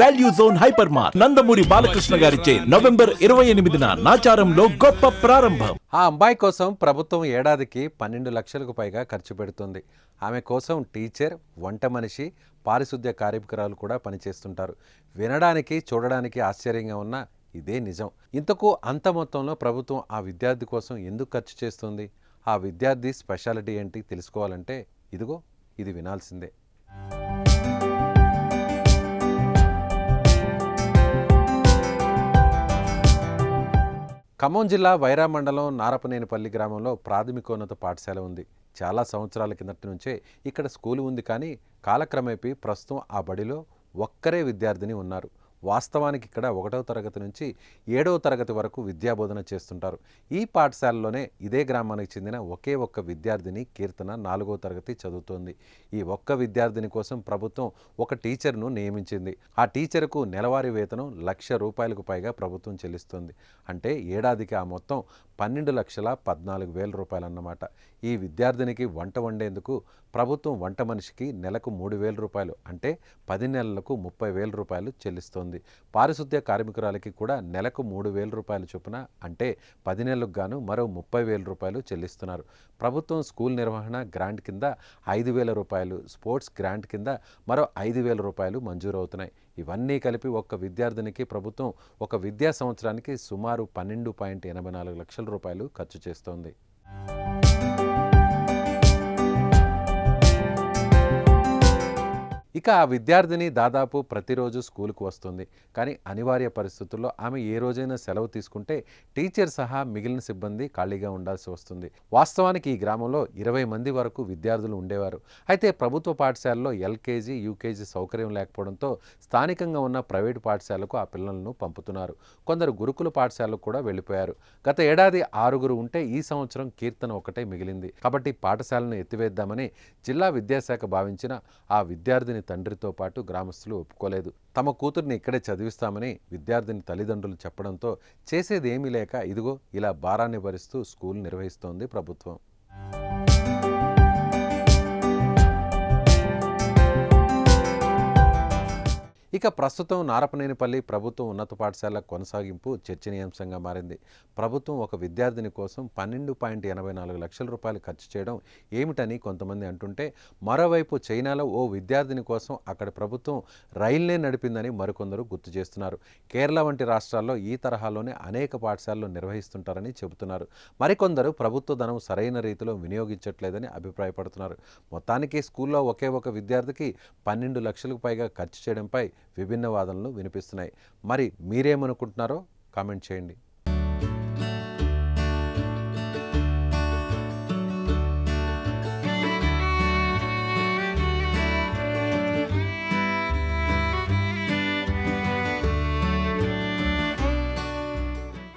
Value zone hyper మార్ నందమూరి బాలకృష్ణ గారిచే November ఇరవై ఎనిమిదిన నాచారంలో గొప్ప ప్రారంభం. ఆ అమ్మాయి కోసం ప్రభుత్వం ఏడాదికి పన్నెండు లక్షలకు పైగా ఖర్చు పెడుతుంది. ఆమె కోసం టీచర్ వంట మనిషి పారిశుద్ధ్య కార్మికురాలు కూడా పనిచేస్తుంటారు. వినడానికి చూడడానికి ఆశ్చర్యంగా ఉన్న ఇదే నిజం. ఇంతకు అంత మొత్తంలో ప్రభుత్వం ఆ విద్యార్థి కోసం ఎందుకు ఖర్చు చేస్తుంది? ఆ విద్యార్థి స్పెషాలిటీ ఏంటి తెలుసుకోవాలంటే ఇదిగో ఇది వినాల్సిందే. ఖమ్మం జిల్లా వైరా మండలం నారపనేనిపల్లి గ్రామంలో ప్రాథమికోన్నత పాఠశాల ఉంది. చాలా సంవత్సరాల కిందటి నుంచే ఇక్కడ స్కూలు ఉంది కానీ కాలక్రమేపీ ప్రస్తుతం ఆ బడిలో ఒక్కరే విద్యార్థిని ఉన్నారు. వాస్తవానికి ఇక్కడ ఒకటవ తరగతి నుంచి ఏడవ తరగతి వరకు విద్యాబోధన చేస్తుంటారు. ఈ పాఠశాలలోనే ఇదే గ్రామానికి చెందిన ఒకే ఒక్క విద్యార్థిని కీర్తన నాలుగో తరగతి చదువుతోంది. ఈ ఒక్క విద్యార్థిని కోసం ప్రభుత్వం ఒక టీచర్ను నియమించింది. ఆ టీచర్కు నెలవారీ వేతనం లక్ష రూపాయలకు పైగా ప్రభుత్వం చెల్లిస్తుంది. అంటే ఏడాదికి ఆ మొత్తం పన్నెండు లక్షల పద్నాలుగు వేల రూపాయలన్నమాట. ఈ విద్యార్థినికి వంట వండేందుకు ప్రభుత్వం వంట మనిషికి నెలకు మూడు వేల రూపాయలు అంటే పది నెలలకు ముప్పై వేల రూపాయలు చెల్లిస్తోంది. పారిశుద్ధ్య కార్మికురాలకి కూడా నెలకు మూడు వేల రూపాయలు చొప్పున అంటే పది నెలలకు గాను మరో ముప్పై వేల రూపాయలు చెల్లిస్తున్నారు. ప్రభుత్వం స్కూల్ నిర్వహణ గ్రాంట్ కింద ఐదు వేల రూపాయలు స్పోర్ట్స్ గ్రాంట్ కింద మరో ఐదు వేల రూపాయలు మంజూరవుతున్నాయి. ఇవన్నీ కలిపి ఒక్క విద్యార్థినికి ప్రభుత్వం ఒక విద్యా సంవత్సరానికి సుమారు పన్నెండు పాయింట్ ఎనభై నాలుగు లక్షల రూపాయలు ఖర్చు చేస్తోంది. ఇక ఆ విద్యార్థిని దాదాపు ప్రతిరోజు స్కూల్కు వస్తుంది. కానీ అనివార్య పరిస్థితుల్లో ఆమె ఏ రోజైనా సెలవు తీసుకుంటే టీచర్ సహా మిగిలిన సిబ్బంది ఖాళీగా ఉండాల్సి వస్తుంది. వాస్తవానికి ఈ గ్రామంలో ఇరవై మంది వరకు విద్యార్థులు ఉండేవారు. అయితే ప్రభుత్వ పాఠశాలలో ఎల్కేజీ యూకేజీ సౌకర్యం లేకపోవడంతో స్థానికంగా ఉన్న ప్రైవేటు పాఠశాలకు ఆ పిల్లలను పంపుతున్నారు. కొందరు గురుకుల పాఠశాలకు కూడా వెళ్ళిపోయారు. గత ఏడాది ఆరుగురు ఉంటే ఈ సంవత్సరం కీర్తన ఒకటే మిగిలింది. కాబట్టి పాఠశాలను ఎత్తివేద్దామని జిల్లా విద్యాశాఖ భావించిన ఆ విద్యార్థిని తండ్రితో పాటు గ్రామస్తులు ఒప్పుకోలేదు. తమ కూతుర్ని ఇక్కడే చదివిస్తామని విద్యార్థిని తల్లిదండ్రులు చెప్పడంతో చేసేది ఏమీ లేక ఇదిగో ఇలా భారాన్ని భరిస్తూ స్కూల్ నిర్వహిస్తోంది ప్రభుత్వం. ఇక ప్రస్తుతం నారపనేనిపల్లి ప్రభుత్వం ఉన్నత పాఠశాల కొనసాగింపు చర్చనీయాంశంగా మారింది. ప్రభుత్వం ఒక విద్యార్థిని కోసం పన్నెండు పాయింట్ ఎనభై నాలుగు లక్షల రూపాయలు ఖర్చు చేయడం ఏమిటని కొంతమంది అంటుంటే మరోవైపు చైనాలో ఓ విద్యార్థిని కోసం అక్కడ ప్రభుత్వం రైల్నే నడిపిందని మరికొందరు గుర్తు చేస్తున్నారు. కేరళ వంటి రాష్ట్రాల్లో ఈ తరహాలోనే అనేక పాఠశాలలు నిర్వహిస్తుంటారని చెబుతున్నారు. మరికొందరు ప్రభుత్వ ధనం సరైన రీతిలో వినియోగించట్లేదని అభిప్రాయపడుతున్నారు. మొత్తానికి స్కూల్లో ఒకే ఒక విద్యార్థికి పన్నెండు లక్షలకు పైగా ఖర్చు చేయడంపై విభిన్న వాదనలు వినిపిస్తున్నాయి. మరి మీరేమనుకుంటున్నారో కామెంట్ చేయండి.